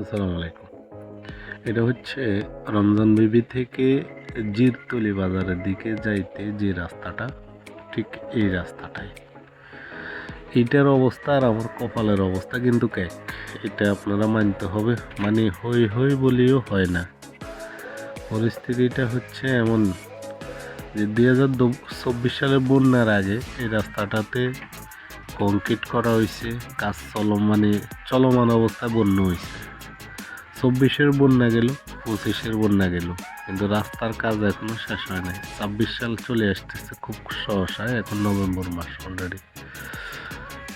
আসসালামু আলাইকুম। এটা হচ্ছে রমজান বিবি থেকে জিরতলি বাজারের দিকে যাইতে যে রাস্তাটা, ঠিক এই রাস্তাটাই এটার অবস্থা আর আমার কপালের অবস্থা কিন্তু এক এটা আপনারা মানতে হবে মানে হই হই বলিও হয় না। পরিস্থিতিটা হচ্ছে এমন যে দুই হাজার চব্বিশ সালে বন্যার আগে এই রাস্তাটাতে কংক্রিট করা হয়েছে, কাজ চলম মানে চলমান অবস্থায় বন্য হয়েছে। চব্বিশের বন্যা গেল, পঁচিশের বন্যা গেল। কিন্তু রাস্তার কাজ এখনও শেষ হয় নাই। ছাব্বিশ সাল চলে আসতেছে খুব সহসায় এখন নভেম্বর মাস অলরেডি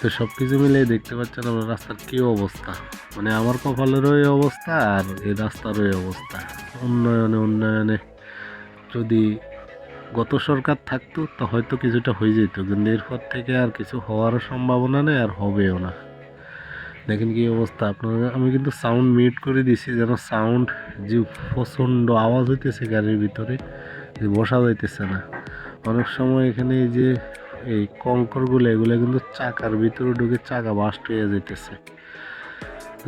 তো সব কিছু মিলিয়ে দেখতে পাচ্ছেন আমরা রাস্তার কী অবস্থা। মানে আমার কপালেরও এই অবস্থা আর এই রাস্তারও এই অবস্থা। উন্নয়নে উন্নয়নে যদি গত সরকার থাকতো, তো হয়তো কিছুটা হয়ে যেত। কিন্তু এরপর থেকে আর কিছু হওয়ারও সম্ভাবনা নেই, আর হবেও না। দেখেন কি অবস্থা। আপনারা আমি কিন্তু সাউন্ড মিউট করে দিছি যেন সাউন্ড যে প্রচণ্ড আওয়াজ হইতেছে গাড়ির ভিতরে, যে বসা যাইতেছে না। অনেক সময় এখানে এই যে এই কঙ্করগুলো, এগুলো কিন্তু চাকার ভিতরে ঢুকে চাকা বাস্ট হয়ে যেতেছে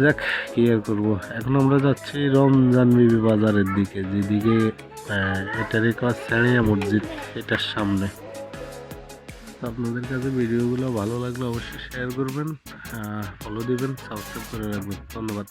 যাক, কি আর করব? এখন আমরা যাচ্ছি রমজান বিবি বাজারের দিকে, যেদিকে এটারই কাজ স্যানিয়া মসজিদ, এটার সামনে। আপনাদের কাছে ভিডিওগুলো ভালো লাগলে অবশ্যই শেয়ার করবেন ফলো দিবেন সাবস্ক্রাইব করে রাখবেন। ধন্যবাদ।